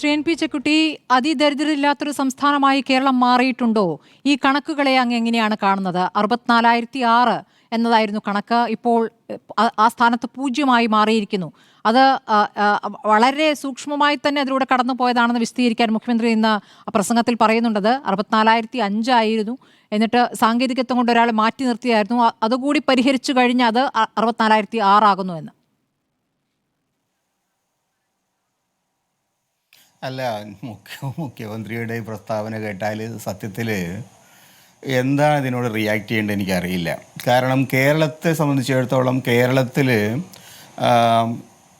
Shri N P Chekkutty അതിദരിദ്രരില്ലാത്തൊരു സംസ്ഥാനമായി കേരളം മാറിയിട്ടുണ്ടോ? ഈ കണക്കുകളെ അങ്ങ് എങ്ങനെയാണ് കാണുന്നത്? അറുപത്തിനാലായിരത്തി ആറ് എന്നതായിരുന്നു കണക്ക്. ഇപ്പോൾ ആ- സ്ഥാനത്ത് പൂജ്യമായി മാറിയിരിക്കുന്നു. അത് വളരെ സൂക്ഷ്മമായി തന്നെ അതിലൂടെ കടന്നു പോയതാണെന്ന് വിശദീകരിക്കാൻ മുഖ്യമന്ത്രി ഇന്ന് പ്രസംഗത്തിൽ പറയുന്നുണ്ടത് അറുപത്തിനാലായിരത്തി അഞ്ചായിരുന്നു എന്നിട്ട് സാങ്കേതികത്വം കൊണ്ട് ഒരാൾ മാറ്റി നിർത്തിയായിരുന്നു. അതുകൂടി പരിഹരിച്ചു കഴിഞ്ഞാൽ അത് അറുപത്തിനാലായിരത്തി ആറാകുന്നു എന്ന്. അല്ല മുഖ്യ മുഖ്യമന്ത്രിയുടെ പ്രസ്താവന കേട്ടാൽ സത്യത്തിൽ എന്താണ് ഇതിനോട് റിയാക്ട് ചെയ്യേണ്ടത് എനിക്കറിയില്ല. കാരണം കേരളത്തെ സംബന്ധിച്ചിടത്തോളം കേരളത്തിൽ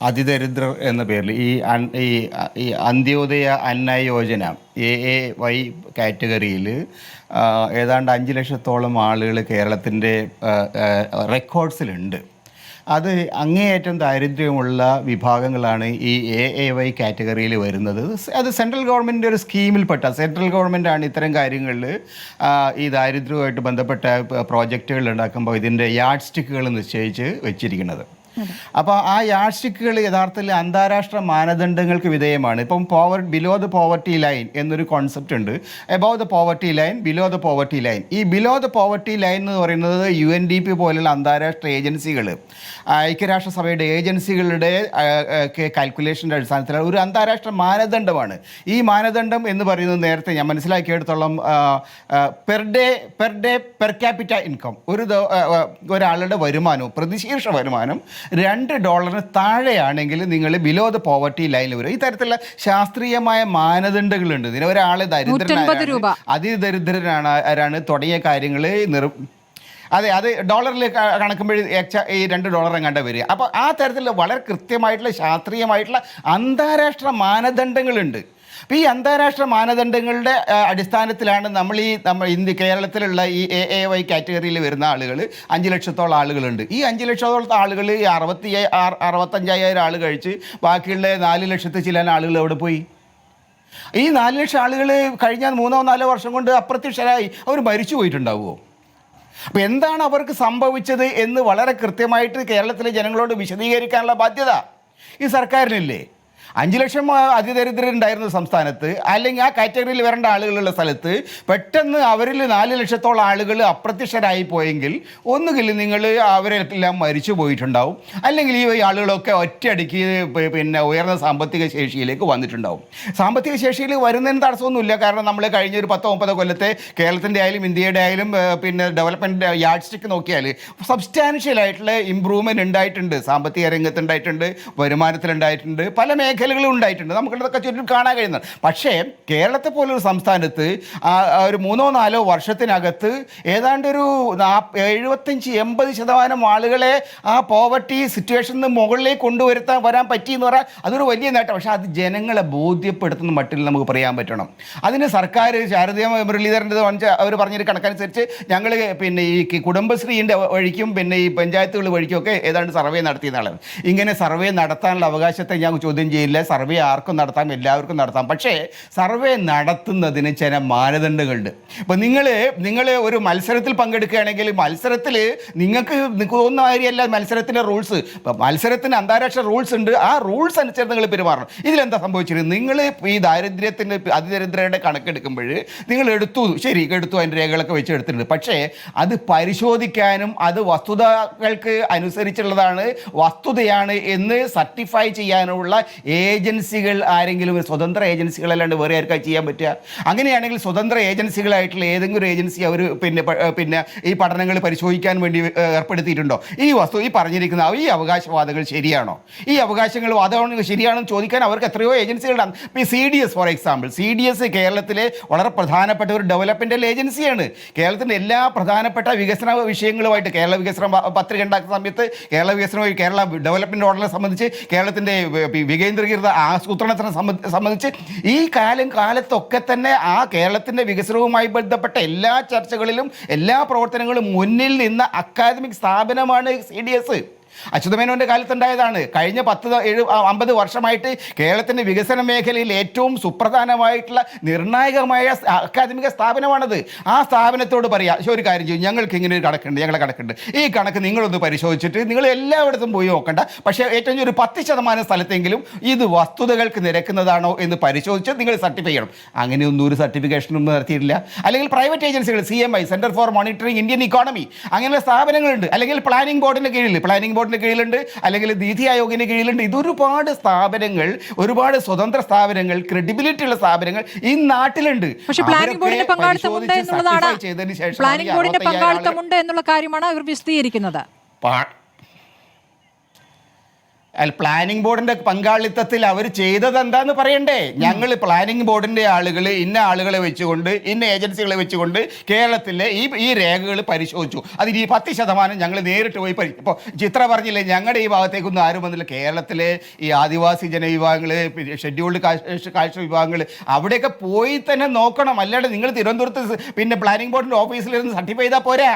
അതിദരിദ്രർ എന്ന പേരിൽ ഈ ഈ ഈ Antyodaya Anna Yojana A A Y കാറ്റഗറിയിൽ ഏതാണ്ട് അഞ്ച് ലക്ഷത്തോളം ആളുകൾ കേരളത്തിന്റെ റെക്കോർഡ്സിലുണ്ട് അത് അങ്ങേയറ്റം ദാരിദ്ര്യമുള്ള വിഭാഗങ്ങളാണ് ഈ എ എ വൈ കാറ്റഗറിയിൽ വരുന്നത്. അത് സെൻട്രൽ ഗവൺമെന്റിന്റെ ഒരു സ്കീമിൽപ്പെട്ട സെൻട്രൽ ഗവൺമെന്റാണ് ഇത്തരം കാര്യങ്ങളിൽ ഈ ദാരിദ്ര്യവുമായിട്ട് ബന്ധപ്പെട്ട പ്രോജക്റ്റുകൾ ഉണ്ടാക്കുമ്പോൾ ഇതിന്റെ യാഡ് സ്റ്റിക്കുകൾ നിശ്ചയിച്ച് വെച്ചിരിക്കുന്നത്. അപ്പോൾ ആ യാഷ്ടിക്കുകൾ യഥാർത്ഥത്തിൽ അന്താരാഷ്ട്ര മാനദണ്ഡങ്ങൾക്ക് വിധേയമാണ്. ഇപ്പം poor below the poverty line എന്നൊരു കോൺസെപ്റ്റ് ഉണ്ട്. Above the poverty line below the poverty line ഈ ബിലോ ദ പോവർട്ടി ലൈൻ എന്ന് പറയുന്നത് യു എൻ ഡി പി പോലുള്ള അന്താരാഷ്ട്ര ഏജൻസികൾ ഐക്യരാഷ്ട്രസഭയുടെ ഏജൻസികളുടെ കാൽക്കുലേഷന്റെ അടിസ്ഥാനത്തിൽ ഒരു അന്താരാഷ്ട്ര മാനദണ്ഡമാണ്. ഈ മാനദണ്ഡം എന്ന് പറയുന്നത് നേരത്തെ ഞാൻ മനസ്സിലാക്കിയെടുത്തോളം per day per day per capita income ഒരു ഒരാളുടെ വരുമാനവും പ്രതിശീർഷ വരുമാനം രണ്ട് ഡോളറിന് താഴെയാണെങ്കിൽ നിങ്ങൾ ബിലോ ദ പോവർട്ടി ലൈനിൽ വരും. ഈ തരത്തിലുള്ള ശാസ്ത്രീയമായ മാനദണ്ഡങ്ങളുണ്ട്. ഇതിന് ഒരാളെ. ദരിദ്രനാണ് അതിദരിദ്രനാണ് ആരാണ് തുടങ്ങിയ കാര്യങ്ങൾ നിർ അതെ അത് ഡോളറിൽ കണക്കുമ്പോഴേ കണക്കുമ്പോൾ ഈ രണ്ട് ഡോളർ എങ്ങാണ്ട് വരിക. അപ്പോൾ ആ തരത്തിൽ വളരെ കൃത്യമായിട്ടുള്ള ശാസ്ത്രീയമായിട്ടുള്ള അന്താരാഷ്ട്ര മാനദണ്ഡങ്ങളുണ്ട്. അപ്പോൾ ഈ അന്താരാഷ്ട്ര മാനദണ്ഡങ്ങളുടെ അടിസ്ഥാനത്തിലാണ് നമ്മൾ ഈ നമ്മൾ ഇന്ത്യ കേരളത്തിലുള്ള ഈ എ എ വൈ കാറ്റഗറിയിൽ വരുന്ന ആളുകൾ അഞ്ച് ലക്ഷത്തോളം ആളുകളുണ്ട്. ഈ അഞ്ച് ലക്ഷത്തോളം ആളുകൾ ഈ അറുപത്തി അറുപത്തഞ്ചായിരം ആൾ കഴിച്ച് ബാക്കിയുള്ള നാല് ലക്ഷത്തി ചില ആളുകൾ എവിടെ പോയി? ഈ നാല് ലക്ഷം ആളുകൾ കഴിഞ്ഞ മൂന്നോ നാലോ വർഷം കൊണ്ട് അപ്രത്യക്ഷരായി. അവർ മരിച്ചു പോയിട്ടുണ്ടാവുമോ? അപ്പോൾ എന്താണ് അവർക്ക് സംഭവിച്ചത് എന്ന് വളരെ കൃത്യമായിട്ട് കേരളത്തിലെ ജനങ്ങളോട് വിശദീകരിക്കാനുള്ള ബാധ്യത? ഈ സർക്കാരിനില്ലേ? അഞ്ച് ലക്ഷം അതിദരിദ്രരുണ്ടായിരുന്ന സംസ്ഥാനത്ത് അല്ലെങ്കിൽ ആ കാറ്റഗറിയിൽ വരേണ്ട ആളുകളുള്ള സ്ഥലത്ത് പെട്ടെന്ന് അവരിൽ നാല് ലക്ഷത്തോളം ആളുകൾ അപ്രത്യക്ഷരായി പോയെങ്കിൽ ഒന്നുകിൽ നിങ്ങൾ അവരെല്ലാം മരിച്ചു പോയിട്ടുണ്ടാവും. അല്ലെങ്കിൽ ഈ ആളുകളൊക്കെ ഒറ്റയടിക്ക് പിന്നെ ഉയർന്ന സാമ്പത്തിക ശേഷിയിലേക്ക് വന്നിട്ടുണ്ടാവും. സാമ്പത്തിക ശേഷിയിൽ വരുന്നതിന് തടസ്സമൊന്നുമില്ല. കാരണം നമ്മൾ കഴിഞ്ഞ ഒരു പത്തോ മുപ്പതോ കൊല്ലത്തെ കേരളത്തിന്റെ ആയാലും ഇന്ത്യയുടെ ആയാലും പിന്നെ ഡെവലപ്മെന്റ് യാഡ് സ്റ്റിക്ക് നോക്കിയാൽ സബ്സ്റ്റാൻഷ്യൽ ആയിട്ടുള്ള ഇമ്പ്രൂവ്മെന്റ് ഉണ്ടായിട്ടുണ്ട്. സാമ്പത്തിക രംഗത്തുണ്ടായിട്ടുണ്ട് വരുമാനത്തിലുണ്ടായിട്ടുണ്ട് പല മേഖലകളും ഉണ്ടായിട്ടുണ്ട്. നമുക്കിതൊക്കെ ചുറ്റും കാണാൻ കഴിയുന്നത് പക്ഷേ കേരളത്തെ പോലൊരു സംസ്ഥാനത്ത് ഒരു മൂന്നോ നാലോ വർഷത്തിനകത്ത് ഏതാണ്ട് ഒരു എഴുപത്തഞ്ച് എൺപത് ശതമാനം ആളുകളെ ആ പോവർട്ടി സിറ്റുവേഷനിൽ മുകളിലേക്ക് കൊണ്ടുവരുത്താൻ വരാൻ പറ്റി എന്ന് പറഞ്ഞാൽ അതൊരു വലിയ നേട്ടം. പക്ഷേ അത് ജനങ്ങളെ ബോധ്യപ്പെടുത്തുന്ന മട്ടിൽ നമുക്ക് പറയാൻ പറ്റണം. അതിന് സർക്കാർ ശാരദീയ മുരളീധരന്റെ അവർ പറഞ്ഞൊരു കണക്കനുസരിച്ച് ഞങ്ങൾ പിന്നെ ഈ കുടുംബശ്രീന്റെ വഴിക്കും പിന്നെ ഈ പഞ്ചായത്തുകൾ വഴിക്കും ഒക്കെ ഏതാണ്ട് സർവേ നടത്തിയതാണ്. ഇങ്ങനെ സർവേ നടത്താനുള്ള അവകാശത്തെ ഞാൻ ചോദ്യം ചെയ്യില്ല സർവേ ആർക്കും നടത്താം എല്ലാവർക്കും നടത്താം. പക്ഷേ സർവേ നടത്തുന്നതിന് ചില മാനദണ്ഡങ്ങളുണ്ട്. അപ്പോൾ നിങ്ങൾ നിങ്ങൾ ഒരു മത്സരത്തിൽ പങ്കെടുക്കുകയാണെങ്കിൽ മത്സരത്തിൽ നിങ്ങൾക്ക് തോന്നുന്ന കാര്യമല്ല മത്സരത്തിന്റെ റൂൾസ്. മത്സരത്തിന് അന്താരാഷ്ട്ര റൂൾസ് ഉണ്ട്. ആ റൂൾസ് അനുസരിച്ച് നിങ്ങൾ പെരുമാറണം. ഇതിലെന്താ സംഭവിച്ചിരുന്നത് നിങ്ങൾ ഈ ദാരിദ്ര്യത്തിന്റെ അതിദരിദ്രയുടെ കണക്കെടുക്കുമ്പോൾ നിങ്ങൾ എടുത്തു ശരി എടുത്തു അതിന്റെ രേഖകളൊക്കെ വെച്ച് എടുത്തിട്ടുണ്ട്. പക്ഷേ അത് പരിശോധിക്കാനും അത് വസ്തുതകൾക്ക് അനുസരിച്ചുള്ളതാണ് വസ്തുതയാണ് എന്ന് സർട്ടിഫൈ ചെയ്യാനുള്ള ഏജൻസികൾ ആരെങ്കിലും സ്വതന്ത്ര ഏജൻസികളല്ലാണ്ട് വേറെ ആർക്കാ ചെയ്യാൻ പറ്റുക? അങ്ങനെയാണെങ്കിൽ സ്വതന്ത്ര ഏജൻസികളായിട്ടുള്ള ഏതെങ്കിലും ഏജൻസി അവർ പിന്നെ പിന്നെ ഈ പഠനങ്ങൾ പരിശോധിക്കാൻ വേണ്ടി ഏർപ്പെടുത്തിയിട്ടുണ്ടോ? ഈ വസ്തു ഈ പറഞ്ഞിരിക്കുന്ന ഈ അവകാശവാദങ്ങൾ ശരിയാണോ? ഈ അവകാശങ്ങൾ വാദങ്ങൾ ശരിയാണെന്ന് ചോദിക്കാൻ അവർക്ക് എത്രയോ ഏജൻസികളാണ് ഇപ്പോൾ C D S for example C D S കേരളത്തിലെ വളരെ പ്രധാനപ്പെട്ട ഒരു ഡെവലപ്മെന്റൽ ഏജൻസിയാണ് കേരളത്തിന്റെ എല്ലാ പ്രധാനപ്പെട്ട വികസന വിഷയങ്ങളുമായിട്ട് കേരള വികസന പത്രിക ഉണ്ടാക്കുന്ന സമയത്ത് കേരള വികസന കേരള ഡെവലപ്മെന്റ് ഓർഡറിനെ സംബന്ധിച്ച് കേരളത്തിന്റെ വി- വികേന്ദ്രീകൃത ആസൂത്രണത്തിനെ സംബന്ധി- സംബന്ധിച്ച് ഈ കാലം കാലത്തൊക്കെ തന്നെ ആ കേരളത്തിന്റെ വികസനവുമായി ബന്ധപ്പെട്ട എല്ലാ ചർച്ചകളിലും എല്ലാ പ്രവർത്തനങ്ങളും മുന്നിൽ നിന്ന അക്കാദമിക് സ്ഥാപനമാണ് സി ഡി എസ്. അച്യുതമേനോന്റെ കാലത്തുണ്ടായതാണ്. കഴിഞ്ഞ പത്ത് ഏഴ് അമ്പത് വർഷമായിട്ട് കേരളത്തിന്റെ വികസന മേഖലയിൽ ഏറ്റവും സുപ്രധാനമായിട്ടുള്ള നിർണായകമായ അക്കാദമിക സ്ഥാപനമാണത്. ആ സ്ഥാപനത്തോട് പറയാം പക്ഷേ ഒരു കാര്യം ചെയ്യും ഞങ്ങൾക്ക് ഇങ്ങനെ ഒരു കണക്കുണ്ട് ഞങ്ങളെ കണക്കുണ്ട്. ഈ കണക്ക് നിങ്ങളൊന്ന് പരിശോധിച്ചിട്ട് നിങ്ങൾ എല്ലായിടത്തും പോയി നോക്കണ്ട. പക്ഷേ ഏറ്റവും ഒരു പത്ത് ശതമാനം സ്ഥലത്തെങ്കിലും ഇത് വസ്തുതകൾക്ക് നിരക്കുന്നതാണോ എന്ന് പരിശോധിച്ച് നിങ്ങൾ സർട്ടിഫൈ ചെയ്യണം. അങ്ങനെയൊന്നും ഒരു സർട്ടിഫിക്കേഷനും നടത്തിയിട്ടില്ല. അല്ലെങ്കിൽ പ്രൈവറ്റ് ഏജൻസികൾ C M I centre for monitoring Indian economy അങ്ങനെയുള്ള സ്ഥാപനങ്ങളുണ്ട്. അല്ലെങ്കിൽ പ്ലാനിംഗ് ബോർഡിന്റെ കീഴിൽ പ്ലാനിംഗ് ബോർഡിന്റെ കീഴിലുണ്ട് അല്ലെങ്കിൽ നീതി ആയോഗിന് കീഴിലുണ്ട്. ഇതൊരുപാട് സ്ഥാപനങ്ങൾ ഒരുപാട് സ്വതന്ത്ര സ്ഥാപനങ്ങൾ ക്രെഡിബിലിറ്റി ഉള്ള സ്ഥാപനങ്ങൾ ഈ നാട്ടിലുണ്ട്. പക്ഷെ പ്ലാനിംഗ് ബോർഡിന്റെ പങ്കാളിത്തമുണ്ട് എന്നുള്ളതാണ്. പ്ലാനിംഗ് ബോർഡിന്റെ 65,000 പങ്കാളിത്തമുണ്ട് എന്നുള്ള കാര്യമാണ് അവർ വിശദീകരിക്കുന്നത്. അല്ല പ്ലാനിംഗ് ബോർഡിന്റെ പങ്കാളിത്തത്തിൽ അവർ ചെയ്തത് എന്താന്ന് പറയണ്ടേ ഞങ്ങൾ പ്ലാനിംഗ് ബോർഡിന്റെ ആളുകൾ ഇന്ന ആളുകളെ വെച്ചുകൊണ്ട് ഇന്ന ഏജൻസികളെ വെച്ചുകൊണ്ട് കേരളത്തിലെ ഈ ഈ രേഖകൾ പരിശോധിച്ചു. അതിൽ ഈ പത്ത് ശതമാനം ഞങ്ങൾ നേരിട്ട് പോയി പരി ഇപ്പോൾ ചിത്ര പറഞ്ഞില്ലേ ഞങ്ങളുടെ ഈ ഭാഗത്തേക്കൊന്നും ആരും വന്നില്ല. കേരളത്തിലെ ഈ ആദിവാസി ജനവിഭാഗങ്ങൾ ഷെഡ്യൂൾഡ് കാഴ്ച വിഭാഗങ്ങൾ അവിടെയൊക്കെ പോയി തന്നെ നോക്കണം. അല്ലാണ്ട് നിങ്ങൾ തിരുവനന്തപുരത്ത് പിന്നെ പ്ലാനിംഗ് ബോർഡിന്റെ ഓഫീസിലിരുന്ന് സർട്ടിഫൈ ചെയ്താൽ പോരാ.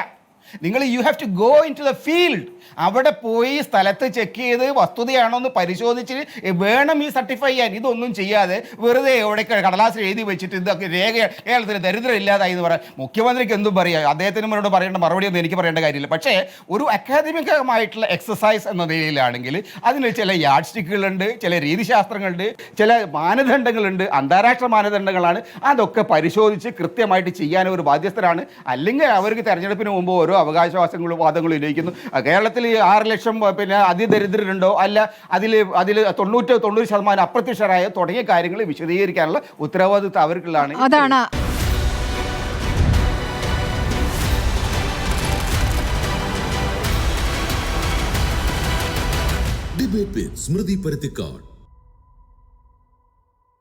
നിങ്ങൾ you have to go into the field അവിടെ പോയി സ്ഥലത്ത് ചെക്ക് ചെയ്ത് വസ്തുതയാണോ എന്ന് പരിശോധിച്ച് വേണം ഈ സർട്ടിഫൈ ചെയ്യാൻ. ഇതൊന്നും ചെയ്യാതെ വെറുതെ എവിടെ കടലാസ് എഴുതി വെച്ചിട്ട് ഇതൊക്കെ രേഖ കേരളത്തിൽ ദരിദ്രം ഇല്ലാതായി എന്ന് പറയാം. മുഖ്യമന്ത്രിക്ക് എന്തും പറയാം. അദ്ദേഹത്തിന് മുന്നോട് പറയേണ്ട മറുപടി ഒന്നും എനിക്ക് പറയേണ്ട കാര്യമില്ല. പക്ഷേ ഒരു അക്കാദമികമായിട്ടുള്ള എക്സസൈസ് എന്ന നിലയിലാണെങ്കിൽ അതിന് ചില യാഡ് സ്റ്റിക്കുകളുണ്ട് ചില രീതിശാസ്ത്രങ്ങളുണ്ട് ചില മാനദണ്ഡങ്ങളുണ്ട് അന്താരാഷ്ട്ര മാനദണ്ഡങ്ങളാണ്. അതൊക്കെ പരിശോധിച്ച് കൃത്യമായിട്ട് ചെയ്യാൻ ഒരു ബാധ്യസ്ഥരാണ് അല്ലെങ്കിൽ അവർക്ക് തെരഞ്ഞെടുപ്പിന് മുമ്പ് ഓരോ അവകാശവാസങ്ങളും വാദങ്ങളും ഉന്നയിക്കുന്നു. കേരളത്തിൽ ഈ ആറ് ലക്ഷം പിന്നെ അതിദരിദ്രരുണ്ടോ? അല്ല അതിൽ അതിൽ തൊണ്ണൂറ്റ് തൊണ്ണൂറ് ശതമാനം അപ്രത്യക്ഷരായ തുടങ്ങിയ കാര്യങ്ങൾ വിശദീകരിക്കാനുള്ള ഉത്തരവാദിത്വം അവർക്കുള്ളതാണ്. അതാണ്. ഡിബേറ്റ് സ്മൃതി പരുത്തിക്കാട്